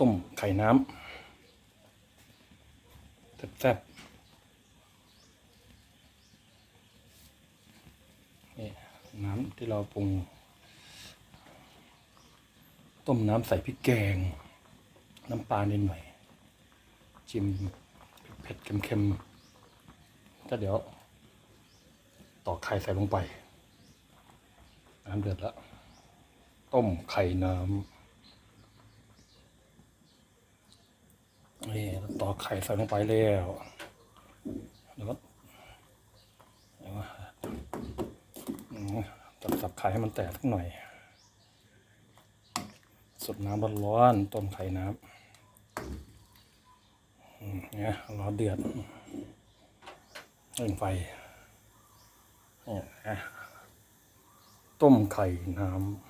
ต้มไข่น้ำแซ่บๆนี่น้ำที่เราปรุง ต้มน้ำใส่พริกแกง น้ำปลานิดหน่อยจิ้มเผ็ดเค็มๆก็เดี๋ยวตอกไข่ใส่ลงไป น้ำเดือดแล้ว ต้มไข่น้ำ นี่ตอกไข่ใส่ลงไปแล้วแล้วก็ตัดสับไข่ให้มันแตกสักหน่อย สดน้ำร้อนต้มไข่น้ำอืมเนี่ยรอเดือดเร่งไฟเนี่ยต้มไข่น้ำ